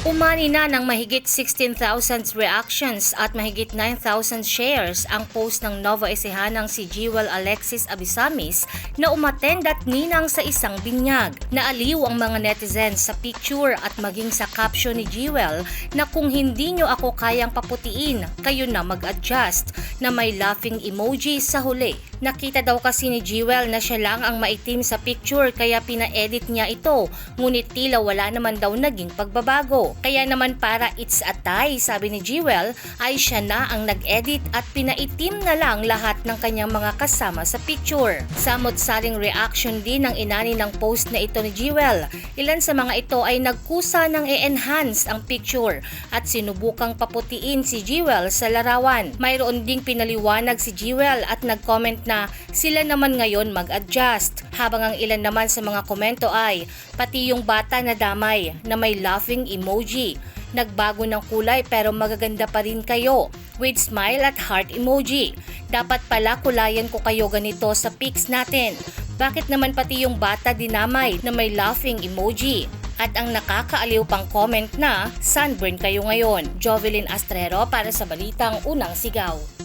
Umani na ng mahigit 16,000 reactions at mahigit 9,000 shares ang post ng Nova Ecija si Jewel Alexis Abisamis na umatend at ninang sa isang binyag. Naaliw ang mga netizens sa picture at maging sa caption ni Jewel na kung hindi nyo ako kayang paputiin, kayo na mag-adjust na may laughing emoji sa huli. Nakita daw kasi ni Jewel na siya lang ang maitim sa picture kaya pina-edit niya ito ngunit tila wala naman daw naging pagbabago. Kaya naman para it's a tie sabi ni Jewel ay siya na ang nag-edit at pinaitim na lang lahat ng kanyang mga kasama sa picture. Samot-saring reaction din ng inani ng post na ito ni Jewel. Ilan sa mga ito ay nagkusa ng i-enhance ang picture at sinubukang paputiin si Jewel sa larawan. Mayroon ding pinaliwanag si Jewel at nag-comment na sila naman ngayon mag-adjust. Habang ang ilan naman sa mga komento ay pati yung bata na damay na may laughing emoji. Nagbago ng kulay pero magaganda pa rin kayo with smile at heart emoji. Dapat pala kulayan ko kayo ganito sa pics natin. Bakit naman pati yung bata dinamay na may laughing emoji? At ang nakakaaliw pang comment na, sunburn kayo ngayon. Jovelyn Astrero para sa Balitang Unang Sigaw.